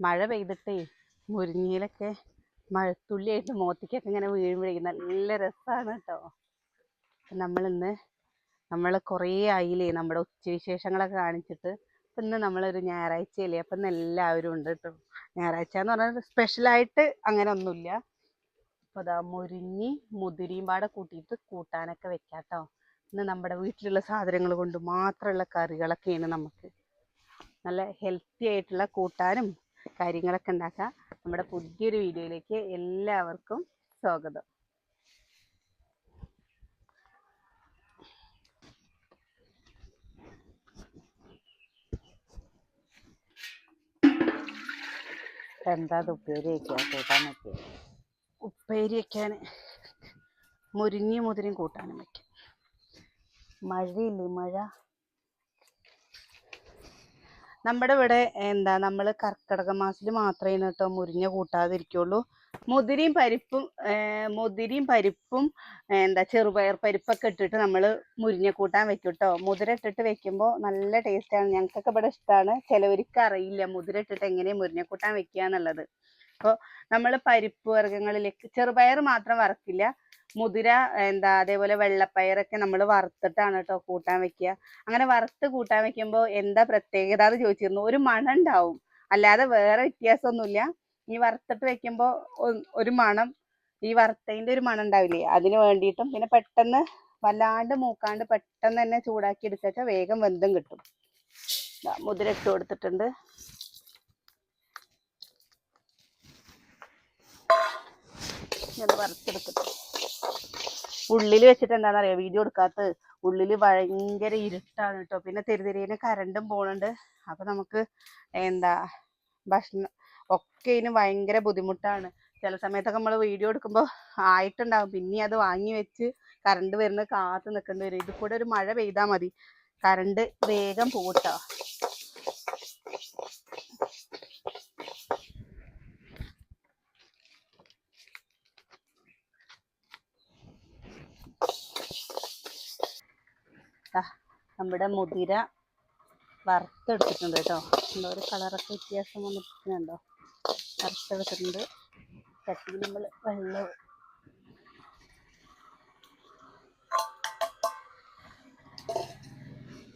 മഴ പെയ്തിട്ടേ മുരിങ്ങയിലൊക്കെ മഴത്തുള്ളിയായിട്ട് മോത്തിക്കൊക്കെ ഇങ്ങനെ വീഴുമ്പോഴേക്കും നല്ല രസമാണ് കേട്ടോ നമ്മളിന്ന് നമ്മൾ കുറേ ആയില്ലേ നമ്മുടെ ഉച്ചവിശേഷങ്ങളൊക്കെ കാണിച്ചിട്ട്. ഇപ്പം ഇന്ന് നമ്മളൊരു ഞായറാഴ്ചയല്ലേ? അപ്പം ഇന്ന് എല്ലാവരും ഉണ്ട് കേട്ടോ ഞായറാഴ്ച എന്ന് പറഞ്ഞാൽ സ്പെഷ്യലായിട്ട് അങ്ങനെ ഒന്നുമില്ല. അപ്പോൾ അതാ മുരിങ്ങി മുതിരിയും പാടെ കൂട്ടിയിട്ട് കൂട്ടാനൊക്കെ വെക്കാം കേട്ടോ ഇന്ന് നമ്മുടെ വീട്ടിലുള്ള സാധനങ്ങൾ കൊണ്ട് മാത്രമുള്ള കറികളൊക്കെയാണ് നമുക്ക്. നല്ല ഹെൽത്തി ആയിട്ടുള്ള കൂട്ടാനും കാര്യങ്ങളൊക്കെ ഉണ്ടാക്കാം. നമ്മുടെ പുതിയൊരു വീഡിയോയിലേക്ക് എല്ലാവർക്കും സ്വാഗതം. എന്താ അത് ഉപ്പേരി വെക്കുക കൂട്ടാൻ പറ്റിയത് ഉപ്പേരി വയ്ക്കാൻ മുരിങ്ങി മുതിരിയും കൂട്ടാനും പറ്റും മഴയില്ലേ? മഴ നമ്മുടെ ഇവിടെ എന്താ നമ്മൾ കർക്കിടക മാസത്തിൽ മാത്രമേ കേട്ടോ മുരിങ്ങ കൂട്ടാതിരിക്കുള്ളൂ. മുതിരയും പരിപ്പും മുതിരയും പരിപ്പും എന്താ ചെറുപയർ പരിപ്പൊക്കെ ഇട്ടിട്ട് നമ്മൾ മുരിഞ്ഞ കൂട്ടാൻ വെക്കും കേട്ടോ മുതിര ഇട്ടിട്ട് വെക്കുമ്പോൾ നല്ല ടേസ്റ്റാണ്. ഞങ്ങൾക്കൊക്കെ ഇവിടെ ഇഷ്ടമാണ് ചിലവർക്ക് അറിയില്ല മുതിര ഇട്ടിട്ട് എങ്ങനെയാണ് മുരിഞ്ഞ കൂട്ടാൻ വെക്കുക എന്നുള്ളത് അപ്പോൾ നമ്മൾ പരിപ്പ് വർഗങ്ങളിലേക്ക് ചെറുപയർ മാത്രം വറക്കില്ല. മുതിര എന്താ അതേപോലെ വെള്ളപ്പയറൊക്കെ നമ്മൾ വറുത്തിട്ടാണ് കേട്ടോ കൂട്ടാൻ വെക്കുക അങ്ങനെ വറുത്ത് കൂട്ടാൻ വെക്കുമ്പോൾ എന്താ പ്രത്യേകത എന്ന് ചോദിച്ചിരുന്നു. ഒരു മണം ഉണ്ടാവും അല്ലാതെ വേറെ വ്യത്യാസമൊന്നുമില്ല ഈ വറുത്തിട്ട് വെക്കുമ്പോൾ ഒരു മണം ഈ വറുത്തതിന്റെ ഒരു മണം ഉണ്ടാവില്ലേ? അതിന് വേണ്ടിയിട്ടും പിന്നെ പെട്ടെന്ന് വല്ലാണ്ട് മൂക്കാണ്ട് പെട്ടെന്ന് തന്നെ ചൂടാക്കി എടുക്കുക വേഗം വെന്തും കിട്ടും. മുതിര ഇട്ട് കൊടുത്തിട്ടുണ്ട്. ഞാൻ വറുത്തെടുക്കട്ടെ ഉള്ളിൽ വെച്ചിട്ട് എന്താണെന്നറിയോ വീഡിയോ എടുക്കാത്തത്. ഉള്ളിൽ ഭയങ്കര ഇരുട്ടാണ് കേട്ടോ പിന്നെ തെരുതിരിന് കരണ്ടും പോണുണ്ട്. അപ്പൊ നമുക്ക് എന്താ ഭക്ഷണം ഒക്കെ ഇതിന് ഭയങ്കര ബുദ്ധിമുട്ടാണ്. ചില സമയത്തൊക്കെ നമ്മൾ വീഡിയോ എടുക്കുമ്പോൾ ആയിട്ടുണ്ടാവും. പിന്നെ അത് വാങ്ങി വെച്ച് കറണ്ട് വരുന്ന കാത്തു നിൽക്കേണ്ടി വരും. ഇത് കൂടെ ഒരു മഴ പെയ്താൽ മതി. കറണ്ട് വേഗം പോട്ടോ ദാ നമ്മുടെ മുതിര വറുത്തെടുത്തിട്ടുണ്ട് കേട്ടോ. എന്തോ ഒരു കളറൊക്കെ വ്യത്യാസം വന്നിട്ടുണ്ടോ വറുത്തെടുത്തിട്ടുണ്ട്. ചട്ടിയിൽ നമ്മൾ വെള്ളം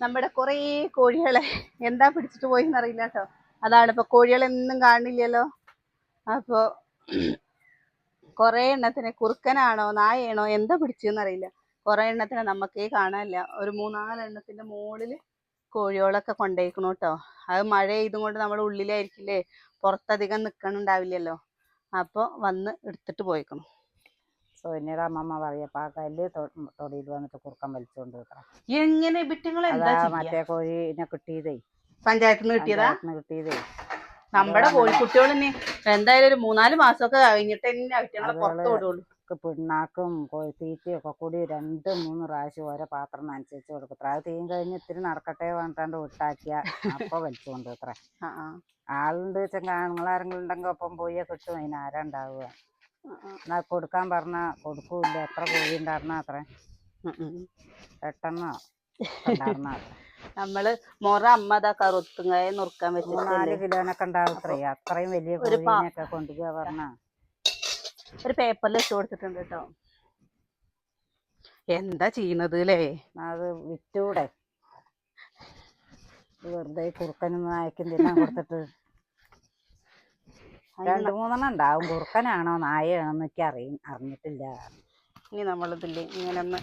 നമ്മുടെ കുറേ കോഴികളെ എന്താ പിടിച്ചിട്ട് പോയി എന്നറിയില്ല കേട്ടോ. അതാണ് ഇപ്പൊ കോഴികളെന്നും കാണില്ലല്ലോ. അപ്പോ കുറേ എണ്ണത്തിനെ കുറുക്കനാണോ നായയാണോ എന്താ പിടിച്ചെന്നറിയില്ല കുറെ എണ്ണത്തിനെ നമുക്കേ കാണാനില്ല. ഒരു മൂന്നാൽ എണ്ണത്തിന്റെ മുകളിൽ കോഴികളൊക്കെ കൊണ്ടേക്കണം കേട്ടോ അത് മഴ ചെയ്തും കൊണ്ട് നമ്മുടെ ഉള്ളിലായിരിക്കില്ലേ? പുറത്തധികം നിൽക്കണുണ്ടാവില്ലല്ലോ അപ്പോൾ വന്ന് എടുത്തിട്ട് പോയിക്കണം. സോനിയുടെ അമ്മമ്മ പറയപ്പ ആ തൊടിയിൽ വന്നിട്ട് കുറുക്കം വലിച്ചുകൊണ്ട് എങ്ങനെ? മറ്റേ കോഴിനെ കിട്ടിയതേ. പഞ്ചായത്തിൽ കിട്ടിയതാ? പഞ്ചായത്തിന്ന് കിട്ടിയതേ. നമ്മുടെ കോഴിക്കുട്ടികൾ എന്തായാലും ഒരു മൂന്നാൽ മാസമൊക്കെ കഴിഞ്ഞിട്ട് തന്നെ അവറ്റങ്ങളെ പുറത്ത് വിടുള്ളൂ. പിണ്ണാക്കും കോഴിത്തീറ്റയും ഒക്കെ കൂടി രണ്ട് മൂന്ന് പ്രാവശ്യം ഓരോ പാത്രം അനുസരിച്ച് കൊടുക്കും. അത് തീയും കഴിഞ്ഞ് ഇത്തിരി നടക്കട്ടെ പറഞ്ഞിട്ടാണ്ട് വിട്ടാക്കിയ അപ്പൊ വലിച്ചുകൊണ്ട് അത്ര ആളുണ്ട് വെച്ചാൽ ആണുങ്ങളാരെങ്കിലും ഉണ്ടെങ്കിൽ ഒപ്പം പോയി കിട്ടും അതിന് ആരാ ഉണ്ടാവുക. എന്നാ കൊടുക്കാൻ പറഞ്ഞ കൊടുക്കൂല എത്ര കോഴി ഉണ്ടായിരുന്ന അത്ര? പെട്ടെന്നോ? ഉണ്ടായിരുന്ന നമ്മൾ മൊറ അമ്മ അതാ കറുത്തുങ്ങായ നുറുക്കാൻ മൂന്നാൽ നാല് കിലോനൊക്കെ ഉണ്ടാവും അത്രേ അത്രയും വലിയ ഒരു പാ- പറഞ്ഞ. ഒരു പേപ്പറിൽ ഇട്ട് കൊടുത്തിട്ടുണ്ട് കേട്ടോ എന്താ ചെയ്യുന്നത് അല്ലേ അത് വിറ്റൂടെ. വെറുതെ കുറുക്കനൊന്നും അയക്കും തിന്നാൻ കൊടുത്തിട്ട്. രണ്ട് മൂന്നെണ്ണം ഉണ്ടാവും. കുറുക്കനാണോ നായയാണോ എന്നൊക്കെ അറിയും അറിഞ്ഞിട്ടില്ല. ഇനി നമ്മളിതില്ലേ ഇങ്ങനെ ഒന്ന്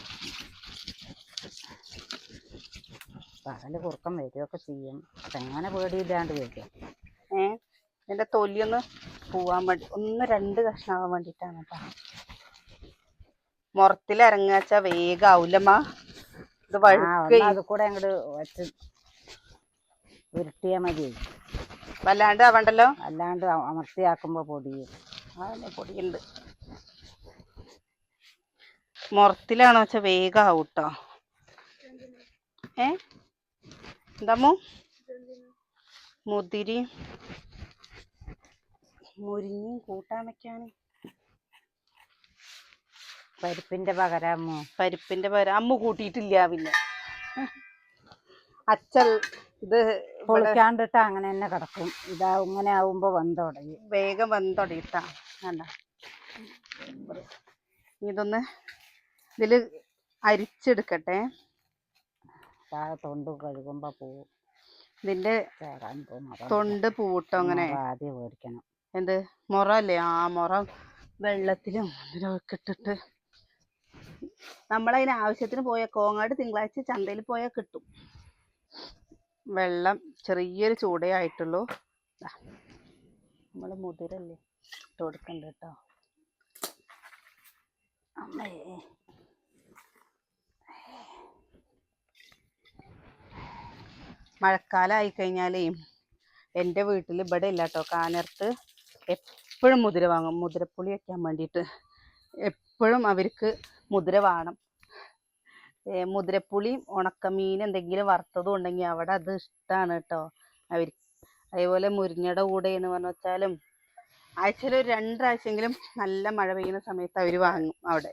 പകൽ കുറുക്കം വരികയൊക്കെ ചെയ്യും. എങ്ങനെ പേടിയില്ലാണ്ട് വരും ഏ? ഇതിന്റെ തൊലി ഒന്ന് പോവാൻ വേണ്ടി ഒന്ന് രണ്ട് കഷ്ണാവാൻ വേണ്ടിയിട്ടാണ് കേട്ടോ മുറത്തിൽ ഇറങ്ങാച്ചാ വേഗം ആവൂലമ്മ ഇത് വഴുക്ക്. അത് കൂടെ അങ്ങോട്ട് വെച്ച് ഉരുട്ടിയാൽ മതി വല്ലാണ്ട് ആവണ്ടല്ലോ? അല്ലാണ്ട് അമർത്തിയാക്കുമ്പോ പൊടിയും. അതന്നെ പൊടിയുണ്ട്. മുറത്തിലാണോ വെച്ചാ വേഗം ആവും ഏ? എന്താമോ മുതിരി. മുരിങ്ങയും കൂട്ടാൻ വെക്കാന് പരിപ്പിന്റെ പകരമോ പരിപ്പിന്റെ പകരം അമ്മ കൂട്ടിയിട്ടില്ല പിന്നെ. അച്ഛൻ ഇത് പൊളിക്കാണ്ടിട്ട് അങ്ങനെ തന്നെ കിടക്കും. ഇതാ ഇങ്ങനെ ആവുമ്പോ വന്ന് തുടങ്ങി. വേഗം വന്ന് തുടങ്ങിട്ടാ വേണ്ട ഇതൊന്ന് ഇതിൽ അരിച്ചെടുക്കട്ടെ. തൊണ്ട് കഴുകുമ്പോ പോവും. ഇതിന്റെ തൊണ്ട് പൂട്ടോ അങ്ങനെ. ആദ്യം മേടിക്കണം. എന്ത് മുറ അല്ലേ ആ മുറ വെള്ളത്തിലും ഇതിലൊക്കെ ഇട്ടിട്ട് നമ്മളതിന് ആവശ്യത്തിന് പോയ കോങ്ങാട് തിങ്കളാഴ്ച ചന്തയിൽ പോയാൽ കിട്ടും. വെള്ളം ചെറിയൊരു ചൂടേ ആയിട്ടുള്ളൂ. നമ്മൾ മുതിരല്ലേ? ഇട്ട് കൊടുക്കണ്ട കേട്ടോ അമ്മേ. മഴക്കാലം കഴിഞ്ഞാലേ എന്റെ വീട്ടിൽ ഇവിടെ ഇല്ല കേട്ടോ കാനർത്ത് എപ്പോഴും മുതിര വാങ്ങും. മുതിരപ്പുളി വയ്ക്കാൻ വേണ്ടിയിട്ട് എപ്പോഴും അവർക്ക് മുതിര വേണം. മുതിരപ്പുളിയും ഉണക്കമീൻ എന്തെങ്കിലും വറുത്തതും ഉണ്ടെങ്കിൽ അവിടെ അത് ഇഷ്ടമാണ് കേട്ടോ അവർ അതേപോലെ മുരിങ്ങയുടെ കൂടെ എന്ന് പറഞ്ഞു വെച്ചാലും ആഴ്ചയിൽ ഒരു രണ്ടാഴ്ചയെങ്കിലും നല്ല മഴ പെയ്യുന്ന സമയത്ത് അവർ വാങ്ങും അവിടെ.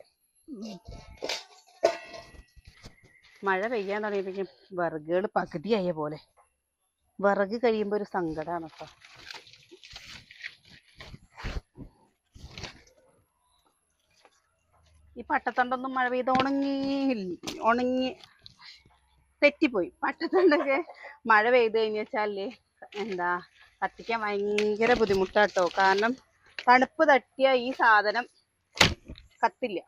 മഴ പെയ്യാൻ തുടങ്ങിയപ്പോഴേക്കും വിറകുകൾ പകുതിയായ പോലെ. വിറക് കഴിയുമ്പോൾ ഒരു സങ്കടമാണ് കേട്ടോ ഈ പട്ടത്തണ്ടൊന്നും മഴ പെയ്ത് ഉണങ്ങി ഉണങ്ങി തെറ്റിപ്പോയി. പട്ടത്തണ്ടൊക്കെ മഴ പെയ്ത് കഴിഞ്ഞാൽ എന്താ കത്തിക്കാൻ ഭയങ്കര ബുദ്ധിമുട്ടാട്ടോ. കാരണം തണുപ്പ് തട്ടിയ ഈ സാധനം കത്തില്ല.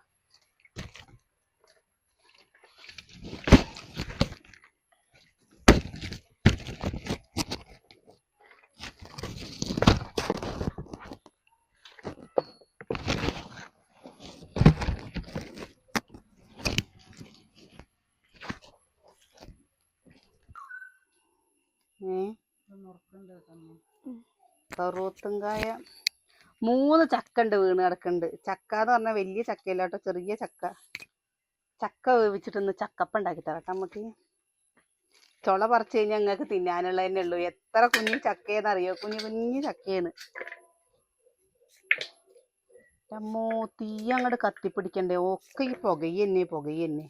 ഏ? കറുവത്തുങ്കായ മൂന്ന് ചക്ക ഉണ്ട് വീണ് കിടക്കുന്നുണ്ട് ചക്ക എന്ന് പറഞ്ഞാൽ വലിയ ചക്കയില്ല കേട്ടോ ചെറിയ ചക്ക. ചക്ക വേവിച്ചിട്ടൊന്ന് ചക്കപ്പ ഉണ്ടാക്കി തരട്ടെ നമുക്ക് ചുള പറിച്ചു കഴിഞ്ഞാൽ ഞങ്ങൾക്ക് തിന്നാനുള്ളത് ഉള്ളൂ. എത്ര കുഞ്ഞു ചക്കയെന്ന് അറിയോ? കുഞ്ഞു കുഞ്ഞു ചക്കയാണ്. അമ്മോ തീ അങ്ങോട്ട് കത്തിപ്പിടിക്കണ്ടേ? ഒക്കെ ഈ പുകയെന്നെ പുകയന്നെ.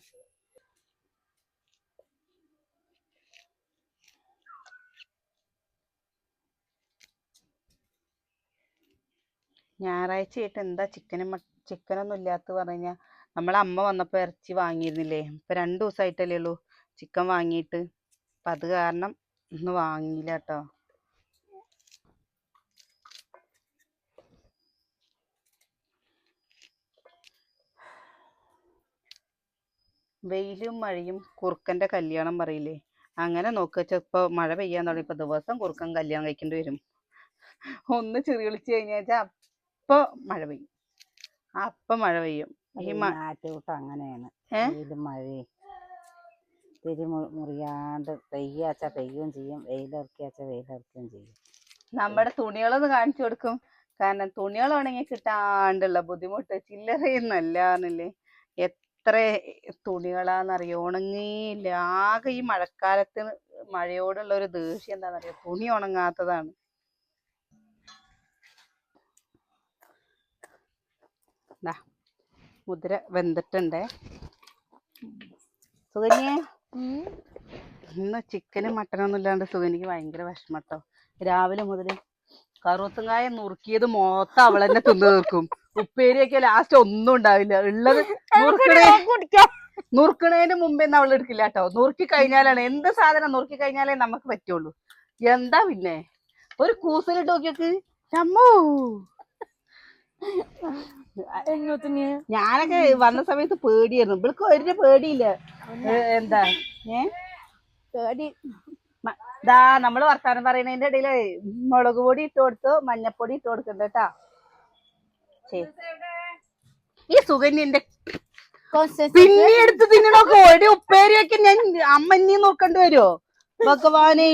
ഞായറാഴ്ചയായിട്ട് എന്താ ചിക്കനും ചിക്കനൊന്നും ഇല്ലാത്ത പറഞ്ഞു കഴിഞ്ഞാൽ നമ്മളെ അമ്മ വന്നപ്പോൾ ഇറച്ചി വാങ്ങിയിരുന്നില്ലേ? ഇപ്പം രണ്ട് ദിവസമായിട്ടല്ലേ ഉള്ളൂ ചിക്കൻ വാങ്ങിയിട്ട്. അപ്പം അത് കാരണം ഇന്ന് വാങ്ങിയില്ല കേട്ടോ. വെയിലും മഴയും കുറുക്കന്റെ കല്യാണം പറയില്ലേ? അങ്ങനെ നോക്കുക ഇപ്പൊ മഴ പെയ്യാൻ തുടങ്ങിയപ്പോൾ ദിവസം കുറുക്കൻ കല്യാണം കഴിക്കേണ്ടി വരും. ഒന്ന് ചെറിയ വിളിച്ചു കഴിഞ്ഞാൽ അപ്പൊ മഴ പെയ്യും. അപ്പൊ മഴ പെയ്യും. ഈ മ അങ്ങനെയാണ്? വെയിലും മഴയും. തിരി മുറിയാണ്ട് പെയ്യാച്ച പെയ്യുകയും ചെയ്യും. വെയിലിറക്കിയാച്ച വെയിലിറക്കുകയും ചെയ്യും. നമ്മുടെ തുണികളൊന്ന് കാണിച്ചു കൊടുക്കും. കാരണം തുണികൾ ഉണങ്ങി കിട്ടാണ്ടുള്ള ബുദ്ധിമുട്ട് ചില്ലറയൊന്നല്ലാന്നില്ലേ എത്ര തുണികളാന്നറിയോ? ഉണങ്ങിയില്ല. ആകെ ഈ മഴക്കാലത്ത് മഴയോടുള്ള ഒരു ദേഷ്യം എന്താണെന്നറിയോ തുണി ഉണങ്ങാത്തതാണ്. ദാ മുതിര വെന്തിട്ടുണ്ടേ. സുകന്യേ ഇന്ന് ചിക്കനും മട്ടനൊന്നും ഇല്ലാണ്ട് സുകന്യക്ക് ഭയങ്കര വിഷമട്ടോ രാവിലെ മുതൽ കറുവത്തുങ്കായ നുറുക്കിയത് മൊത്തം അവളെന്നെ തന്നെ തീർക്കും. ഉപ്പേരിയൊക്കെ ലാസ്റ്റ് ഒന്നും ഉണ്ടാവില്ല. ഉള്ളത് നുറുക്കണേ നുറുക്കണേന് മുമ്പേ അവൾ എടുക്കില്ല കേട്ടോ നുറുക്കി കഴിഞ്ഞാലാണ് എന്ത് സാധനം നുറുക്കി കഴിഞ്ഞാലേ നമുക്ക് പറ്റുള്ളൂ. എന്താ പിന്നെ? ഒരു കൂസലിട്ട് നോക്കിയൊക്കെ. അമ്മോ ഞാനൊക്കെ വന്ന സമയത്ത് പേടിയായിരുന്നു. ഇവൾക്ക് ഒരു പേടിയില്ല. എന്താ? ഏ? പേടി. ദാ നമ്മൾ വർത്താനം പറയുന്നതിന്റെ ഇടയിൽ മുളക് പൊടി ഇട്ട് കൊടുത്തു മഞ്ഞപ്പൊടി ഇട്ട് കൊടുക്കണ്ട കേട്ടാ. ഈ സുഗന്യന്റെ പിന്നെ എടുത്ത് തിന്നണൊക്കെ. ഒരു ഉപ്പേരിയൊക്കെ ഞാൻ അമ്മ ഇനി നോക്കേണ്ടി വരുമോ ഭഗവാനെ.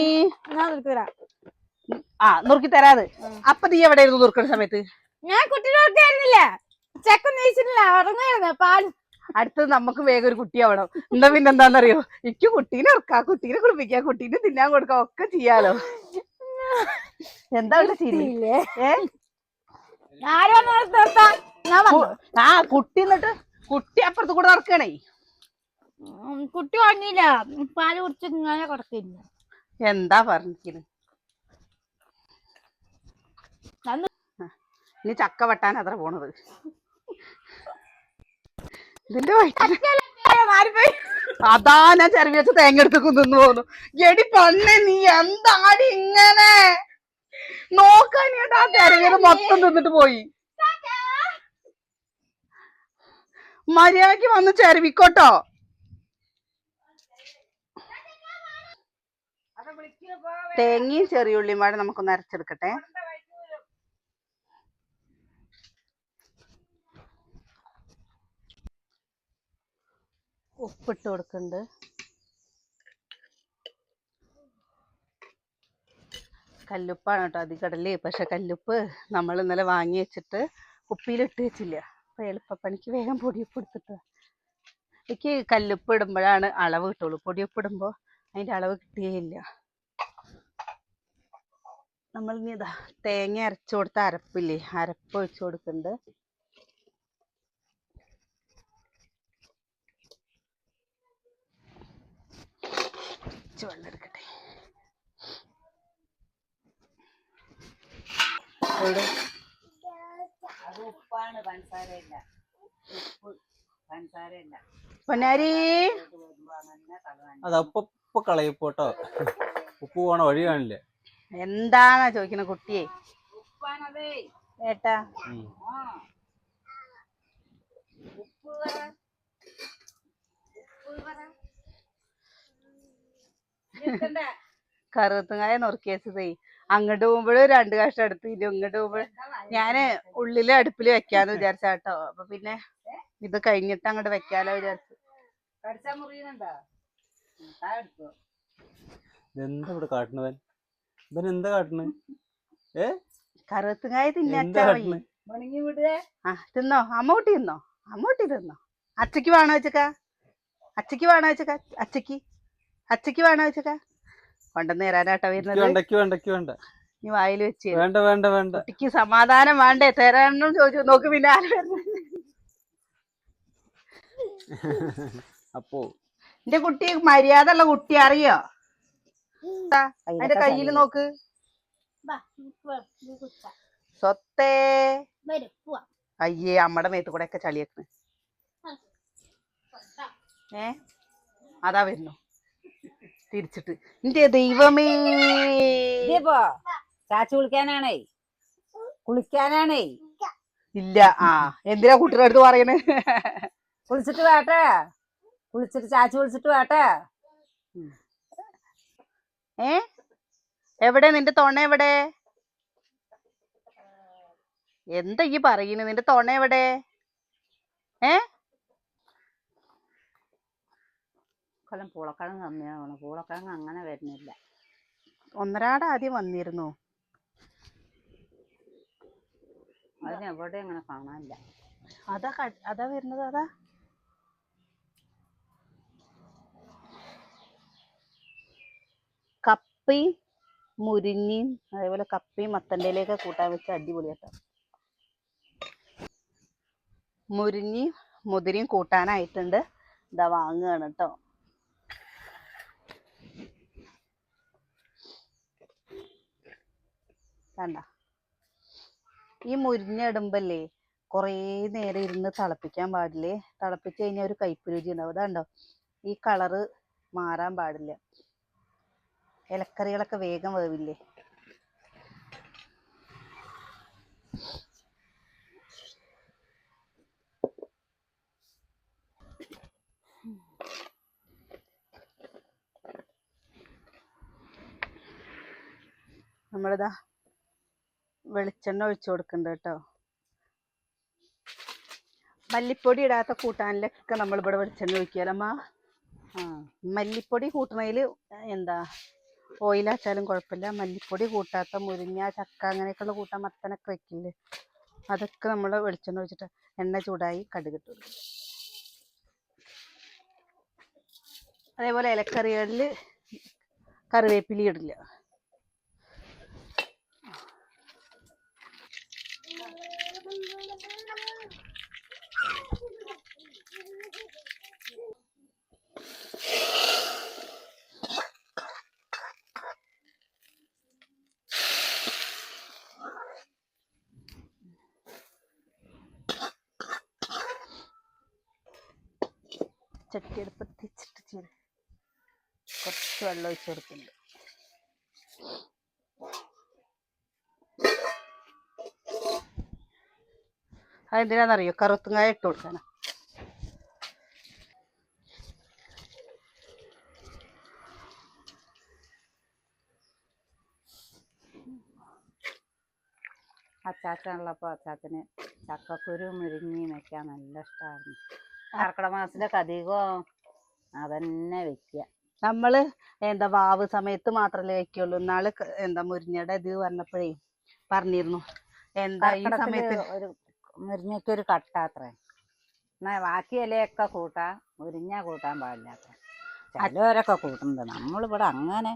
ആ നുറുക്കി തരാത്. അപ്പൊ നീ എവിടെയായിരുന്നു നുറുക്കുന്ന സമയത്ത്? ഞാൻ കുട്ടികളൊക്കെയായിരുന്നില്ല ചെക്ക നീച്ചിട്ടില്ല ഉറങ്ങായിരുന്നു. പാൽ അടുത്തത് നമുക്ക് വേഗം ഒരു കുട്ടിയാവണം എന്താ പിന്നെ എന്താണെന്നറിയോ എനിക്ക് കുട്ടീനെ ഉറക്കാം. കുട്ടീനെ കുളിപ്പിക്കാം. കുട്ടീനെ തിന്നാൻ കൊടുക്കാം. ഒക്കെ ചെയ്യാലോ. എന്താ ഇവിടെ ചിരി? ഏ? ആരോ നിർത്താ? ഞാൻ വന്നു? ആ കുട്ടി എന്നിട്ട് കുട്ടി അപ്പുറത്ത് കൂടെ നടക്കണേ. ഉം, കുട്ടി ഉറങ്ങിയില്ല. പാൽ കുടിച്ച് ഇങ്ങനെ കിടക്കില്ല എന്താ പറഞ്ഞിരിക്കുന്നത് ഇനി ചക്ക വെട്ടാൻ അത്ര പോണത്. ഇതിന്റെ അതാ ഞാൻ ചെറിയ വെച്ച തേങ്ങ എടുത്ത് കുന്നു പോന്നു. എടി പന്നെ നീ എന്താടി ഇങ്ങനെ? നോക്കാൻ ആ തെരഞ്ഞത് മൊത്തം തിന്നിട്ട് പോയി. മര്യാദയ്ക്ക് വന്ന് ചെരുവിക്കോട്ടോ. തേങ്ങയും ചെറിയുള്ളിയും പാടെ നമുക്കൊന്ന് അരച്ചെടുക്കട്ടെ. ഉപ്പിട്ട് കൊടുക്കുന്നുണ്ട് കല്ലുപ്പാണ് കേട്ടോ അതികടലേ. പക്ഷെ കല്ലുപ്പ് നമ്മൾ ഇന്നലെ വാങ്ങി വെച്ചിട്ട് കുപ്പിയിലിട്ട് വെച്ചില്ല. അപ്പൊ എളുപ്പപ്പണിക്ക് വേഗം പൊടിയുപ്പ് എടുത്തിട്ട്. എനിക്ക് കല്ലുപ്പ് ഇടുമ്പോഴാണ് അളവ് കിട്ടുള്ളൂ. പൊടിയുപ്പ് ഇടുമ്പോൾ അതിന്റെ അളവ് കിട്ടുകയില്ല നമ്മൾ ഇനി ഇതാ തേങ്ങ അരച്ചു കൊടുത്ത അരപ്പില്ലേ അരപ്പ് ഒഴിച്ചു കൊടുക്കുന്നുണ്ട് കുറച്ച് വെള്ളം എടുക്കട്ടെ? അത് ഉപ്പ് പൊന്നാരി? അത് ഇപ്പൊ കളയപ്പോട്ടോ. ഉപ്പ് പോണ വഴി കാണില്ലേ. എന്താന്നാ ചോദിക്കണ കുട്ടിയെ? ഉപ്പാണതേ. ഏട്ടാ. ഉപ്പ് പറ. ഉപ്പ് പറ. കറുത്തുങ്ങായ നുറുക്കി വെച്ചതേ അങ്ങോട്ട് പോകുമ്പോഴും രണ്ട് കഷ്ണം എടുത്തില്ല ഇങ്ങോട്ട് പോകുമ്പോഴും ഞാൻ ഉള്ളിൽ അടുപ്പിൽ വെക്കാന്ന് വിചാരിച്ചാട്ടോ. അപ്പൊ പിന്നെ ഇത് കഴിഞ്ഞിട്ട് അങ്ങോട്ട് വെക്കാലോ വിചാരിച്ചു. ഇവിടെ കാട്ടണവൻ ഇവൻ എന്താ കാട്ടണ് ഏ? ആ തിന്നോ? അമ്മൂട്ടി തിന്നോ? അമ്മൂട്ടി തിന്നോ? അച്ചക്ക് വേണോ വെച്ചക്ക അച്ചക്ക് വേണോ വെച്ചക്ക അച്ചക്ക് അച്ചക്ക് വേണോ അച്ചക്ക കൊണ്ടുവന്ന് തരാനാട്ടോ വരുന്നത്. നീ വായിൽ വെച്ച്. വേണ്ട വേണ്ട വേണ്ട. കുട്ടിക്ക് സമാധാനം വേണ്ടേ? തരാനും ചോദിച്ചു. നോക്ക് പിന്നെ ആര് വരുന്നത്. അപ്പോ. എന്റെ കുട്ടി മര്യാദ ഉള്ള കുട്ടി അറിയോ? അതിന്റെ കയ്യിൽ നോക്ക്. സ്വത്തേ. അയ്യേ അമ്മടെ മേത്ത് കൂടെ ഒക്കെ ചളിയേക്കണ്. ഏ? അതാ വരുന്നു. തിരിച്ചിട്ട്. എന്റെ ദൈവമേ. ഇതിപ്പോ ചാച്ചു കുളിക്കാനാണേ? കുളിക്കാനാണേ? ഇല്ല ആ എന്തിനാ കുട്ടിയുടെ അടുത്ത് പറയണേ? കുളിച്ചിട്ട് വേട്ടെ. കുളിച്ചിട്ട് ചാച്ചു കുളിച്ചിട്ട് വേട്ടെ. ഏ? എവിടെ? നിന്റെ തൊണ എവിടെ? എന്താ ഈ പറയുന്നത് നിന്റെ തൊണ എവിടെ? ഏ? കൊല്ലം പൂളക്കിഴങ്ങ് കമ്മിയാവണം പൂളക്കിഴങ്ങ് അങ്ങനെ വരുന്നില്ല. ഒന്നരാട് ആദ്യം വന്നിരുന്നു. അതിനെവിടെ അങ്ങനെ കാണാനില്ല. അതാ അതാ വരുന്നത് അതാ. കപ്പയും മുരിഞ്ഞയും അതേപോലെ കപ്പയും മത്തന്റെയിലൊക്കെ കൂട്ടാൻ വെച്ച അടിപൊളിയാട്ടോ. മുരിഞ്ഞയും മുതിരയും കൂട്ടാനായിട്ടുണ്ട്. ഇതാ വാങ്ങുകയാണ് കേട്ടോ കണ്ട. ഈ മുരിഞ്ഞ ഇടുമ്പല്ലേ കുറേ നേരം ഇരുന്ന് തിളപ്പിക്കാൻ പാടില്ലേ? തിളപ്പിച്ച് കഴിഞ്ഞാൽ ഒരു കയ്പ്പ് രുചി ഉണ്ടാവും. അതാണ്ടോ ഈ കളറ് മാറാൻ പാടില്ല. ഇലക്കറികളൊക്കെ വേഗം വേവില്ലേ? നമ്മളിതാ വെളിച്ചെണ്ണ ഒഴിച്ചു കൊടുക്കുന്നുണ്ട് കേട്ടോ മല്ലിപ്പൊടി ഇടാത്ത കൂട്ടാനിലൊക്കെ നമ്മൾ ഇവിടെ വെളിച്ചെണ്ണ ഒഴിക്കാലമ്മ ആ മല്ലിപ്പൊടി കൂട്ടണതിൽ എന്താ ഓയിലാച്ചാലും കുഴപ്പമില്ല. മല്ലിപ്പൊടി കൂട്ടാത്ത മുരിങ്ങ ചക്ക അങ്ങനെയൊക്കെയുള്ള കൂട്ടാൻ മത്തനൊക്കെ വെക്കില്ലേ അതൊക്കെ നമ്മൾ വെളിച്ചെണ്ണ ഒഴിച്ചിട്ട് എണ്ണ ചൂടായി കടുകിട്ടു അതേപോലെ ഇലക്കറികളിൽ കറിവേപ്പില ഇടില്ല. ചട്ടി അടുപ്പത്ത് വെച്ചിട്ട് ചെയ്ത് കുറച്ച് വെള്ളം ഒഴിച്ച് കൊടുക്കുന്നുണ്ട്. അതെന്തിനാണെന്നറിയോ കറുത്തുങ്കായ ഇട്ട് കൊടുക്കാനാ അച്ചാച്ചനുള്ളപ്പോ അച്ചാച്ചന് ചക്കക്കുരു മുരിങ്ങി വെക്കാൻ നല്ല ഇഷ്ടമായിരുന്നു കർക്കിടക മാസത്തിലൊക്കെ അധികം അതന്നെ വെക്കുക നമ്മൾ എന്താ വാവ് സമയത്ത് മാത്രല്ലേ വെക്കുള്ളൂ ഇന്നാൾ ക- എന്താ മുരിഞ്ഞയുടെ ഇത് പറഞ്ഞപ്പോഴേ പറഞ്ഞിരുന്നു. എന്താ ഈ സമയത്ത് ഒരു മുരിഞ്ഞയ്ക്ക് ഒരു കട്ടാത്രേ. എന്നാ ബാക്കി ഇലയൊക്കെ കൂട്ടാം മുരിങ്ങ കൂട്ടാൻ പാടില്ല ചിലവരൊക്കെ കൂട്ടുന്നുണ്ട്. നമ്മളിവിടെ അങ്ങനെ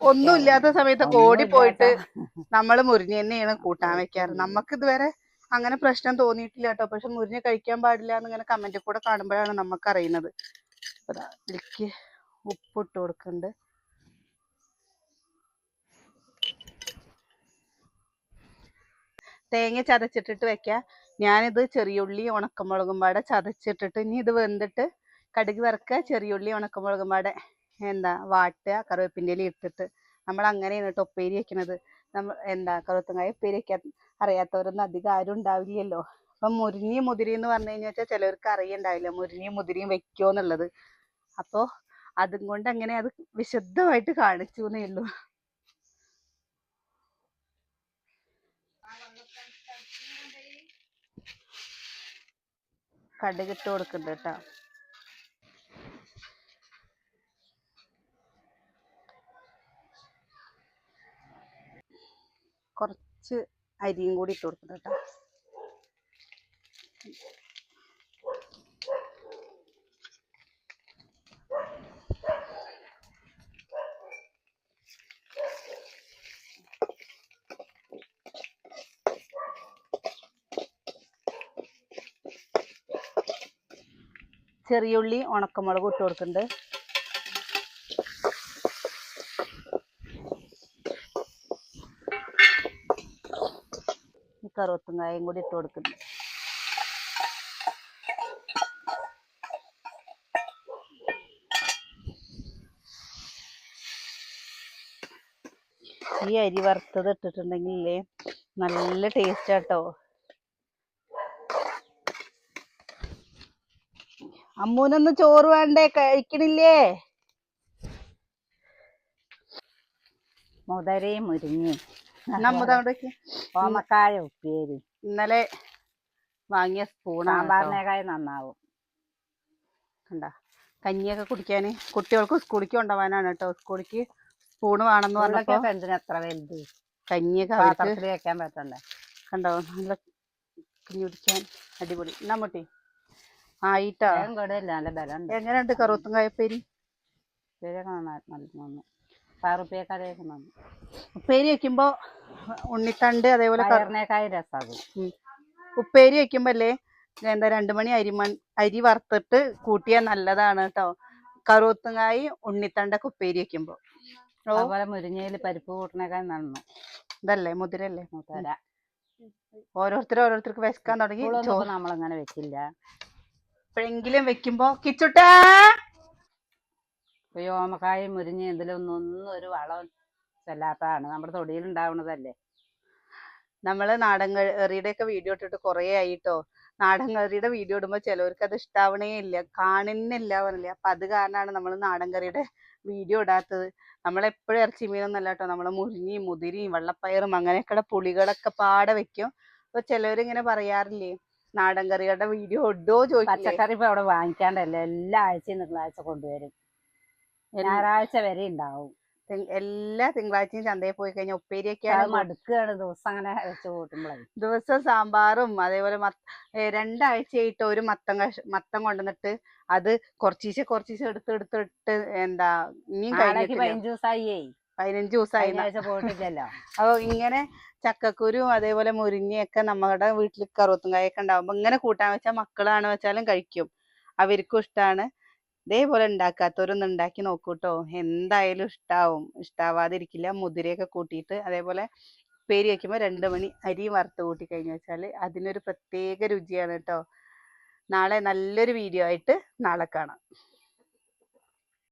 ഒന്നുമില്ലാത്ത സമയത്ത് ഓടി പോയിട്ട് നമ്മൾ മുരിഞ്ഞ തന്നെയാണ് കൂട്ടാൻ വെക്കാറ്. നമുക്ക് ഇതുവരെ അങ്ങനെ പ്രശ്നം തോന്നിയിട്ടില്ല കേട്ടോ പക്ഷെ മുരിഞ്ഞ കഴിക്കാൻ പാടില്ല എന്നിങ്ങനെ കമന്റിൽ കൂടെ കാണുമ്പോഴാണ് നമുക്ക് അറിയുന്നത് അപ്പൊ ഇതിലേക്ക് ഉപ്പിട്ട് കൊടുക്കുന്നുണ്ട്. തേങ്ങ ചതച്ചിട്ടിട്ട് വെക്കാം. ഞാനിത് ചെറിയുള്ളി ഉണക്കമുളകും പാടെ ചതച്ചിട്ടിട്ട് ഇനി ഇത് വെന്തിട്ട് കടുക് വറുക്കുക ചെറിയുള്ളി ഉണക്കമുളകും പാടെ എന്താ വാട്ടുക കറിവേപ്പിന്റെ ഇല ഇട്ടിട്ട്. നമ്മൾ അങ്ങനെയാണ് കേട്ടോ ഉപ്പേരി വെക്കുന്നത് നമ്മൾ എന്താ കറുവത്തങ്ങായ ഉപ്പേരി വെക്കാൻ അറിയാത്തവരൊന്നും അധികം ആരും ഉണ്ടാവില്ലല്ലോ. അപ്പം മുരിങ്ങി മുതിരി എന്ന് പറഞ്ഞു കഴിഞ്ഞാൽ വെച്ചാൽ ചിലവർക്ക് അറിയണ്ടാവില്ല. മുരിങ്ങി മുതിരിയും വെക്കുമോ എന്നുള്ളത്. അപ്പോൾ അതും കൊണ്ട് അങ്ങനെ അത് വിശദമായിട്ട് കാണിച്ചു എന്നേ ഉള്ളൂ. കടുക് ഇട്ട് കൊടുക്കുന്നുണ്ട് കേട്ടോ. കുറച്ച് അരിയും കൂടി ഇട്ട് കൊടുക്കണം കേട്ടോ. ചെറിയ ഉള്ളി ഉണക്കമുളകും ഇട്ട് കൊടുക്കുന്നുണ്ട്. കറുവത്തുങ്കായും കൂടി ഇട്ട് കൊടുക്കുന്നുണ്ട് ഈ അരി വറുത്തത് ഇട്ടിട്ടുണ്ടെങ്കിലേ നല്ല ടേസ്റ്റ് ആട്ടോ. അമ്മൂനൊന്ന് ചോറ് വേണ്ടേ? കഴിക്കണില്ലേ? മുതരേ മുരിങ്ങി. വെക്ക്. ഓമക്കായ ഉപ്പേരി. ഇന്നലെ വാങ്ങിയ സ്പൂൺ സാമ്പാറിനേക്കായ നന്നാവും. കണ്ട? കഞ്ഞിയൊക്കെ കുടിക്കാൻ കുട്ടികൾക്ക് സ്കൂളിലേക്ക് കൊണ്ടുപോകാനാണ് കേട്ടോ. സ്കൂളിലേക്ക് സ്പൂൺ വേണമെന്ന് പറഞ്ഞപ്പോ ഉരുളക്കൊക്കെ എന്തിനാ എത്ര വലുത്? കഞ്ഞിയൊക്കെ പാത്രത്തിൽ വെക്കാൻ പറ്റണ്ടേ? കണ്ടോ? നല്ല കഞ്ഞി കുടിക്കാൻ അടിപൊളി. ആയിട്ടാ? വേഗം നല്ല എങ്ങനെയുണ്ട് കറുത്തും കായപ്പേരി? ഉപ്പേരിയൊക്കെ നന്നായി. നല്ല നന്നു നന്നു ഉപ്പേരി വെക്കുമ്പോ ഉണ്ണിത്തണ്ട് അതേപോലെ കറു- പയറിനേക്കായി രസാകും. ഉപ്പേരി വെക്കുമ്പോ അല്ലേ എന്താ രണ്ടു മണി അരിമൺ അരി വറുത്തിട്ട് കൂട്ടിയാൽ നല്ലതാണ് കേട്ടോ കറുത്തങ്ങായി ഉണ്ണിത്തണ്ടൊക്കെ ഉപ്പേരി വെക്കുമ്പോ. അതുപോലെ മുരിങ്ങയിൽ പരിപ്പ് കൂട്ടണേക്കാൾ നന്നു. ഇതല്ലേ മുതിരല്ലേ? മുതര. ഓരോരുത്തർ ഓരോരുത്തർക്ക് വെക്കാൻ തുടങ്ങി. നമ്മളങ്ങനെ വെക്കില്ല. എപ്പോഴെങ്കിലും വെക്കുമ്പോ കിച്ചുട്ടാ! ഓമക്കായും മുരിങ്ങ ഇതിലൊന്നും ഒന്നും ഒരു വളം ചെല്ലാത്തതാണ് നമ്മുടെ തൊടിയിൽ ഉണ്ടാവുന്നതല്ലേ നമ്മൾ നാടൻ കറിയുടെ ഒക്കെ വീഡിയോ ഇട്ടിട്ട് കുറേ ആയിട്ടോ. നാടൻ കറിയുടെ വീഡിയോ ഇടുമ്പോൾ ചിലവർക്ക് അത് ഇഷ്ടാവണേ ഇല്ല. കാണുന്നില്ല പറഞ്ഞില്ല. അപ്പൊ അത് കാരണമാണ് നമ്മൾ നാടൻ കറിയുടെ വീഡിയോ ഇടാത്തത്. നമ്മളെപ്പോഴും ഇറച്ചി മീനൊന്നല്ല കേട്ടോ. നമ്മൾ മുരിങ്ങയും മുതിരിയും വെള്ളപ്പയറും അങ്ങനെയൊക്കെ പുളികളൊക്കെ പാടെ വെക്കും. അപ്പൊ ചിലവരിങ്ങനെ പറയാറില്ലേ നാടൻ കറികളുടെ വീഡിയോ ഇടോ ചോദിച്ചു പച്ചക്കറി ഇപ്പൊ അവിടെ വാങ്ങിക്കാണ്ടല്ലേ. എല്ലാ ആഴ്ചയും തിങ്കളാഴ്ച കൊണ്ടുവരും. ഞായറാഴ്ച വരെ ഉണ്ടാവും എല്ലാ തിങ്കളാഴ്ചയും ചന്തയിൽ പോയി കഴിഞ്ഞാൽ ഉപ്പേരിയൊക്കെ ഉപ്പേരിയൊക്കെയാണ് മടുക്കുകയാണ് ദിവസം അങ്ങനെ വെച്ച് കൂട്ടുമ്പോഴേ ദിവസം സാമ്പാറും അതേപോലെ രണ്ടാഴ്ചയായിട്ട് ഒരു മത്തം കഷ മത്തം കൊണ്ടുവന്നിട്ട് അത് കുറച്ചീശെ കുറച്ചീശെ എടുത്ത് എടുത്തിട്ട് എന്താ ഇനിയും പതിനഞ്ച് പതിനഞ്ച് ദിവസമായി പോയിട്ടില്ലല്ലോ. അപ്പൊ ഇങ്ങനെ ചക്കക്കുരും അതേപോലെ മുരിങ്ങയൊക്കെ നമ്മുടെ വീട്ടിൽ കറുവത്തുങ്കായൊക്കെ ഉണ്ടാവുമ്പോ ഇങ്ങനെ കൂട്ടാൻ വെച്ചാൽ മക്കളാണ് വെച്ചാലും കഴിക്കും. അവർക്കും ഇഷ്ടമാണ് ഇതേപോലെ ഉണ്ടാക്കാത്തവരൊന്ന് ഉണ്ടാക്കി നോക്കൂട്ടോ. എന്തായാലും ഇഷ്ടാവും. ഇഷ്ടാവാതിരിക്കില്ല. മുതിരയൊക്കെ കൂട്ടിയിട്ട് അതേപോലെ ഉപ്പേരി വയ്ക്കുമ്പോൾ രണ്ട് മണി അരി വറുത്ത് കൂട്ടി കഴിഞ്ഞു വെച്ചാൽ അതിനൊരു പ്രത്യേക രുചിയാണ് കേട്ടോ നാളെ നല്ലൊരു വീഡിയോ ആയിട്ട് നാളെ കാണാം.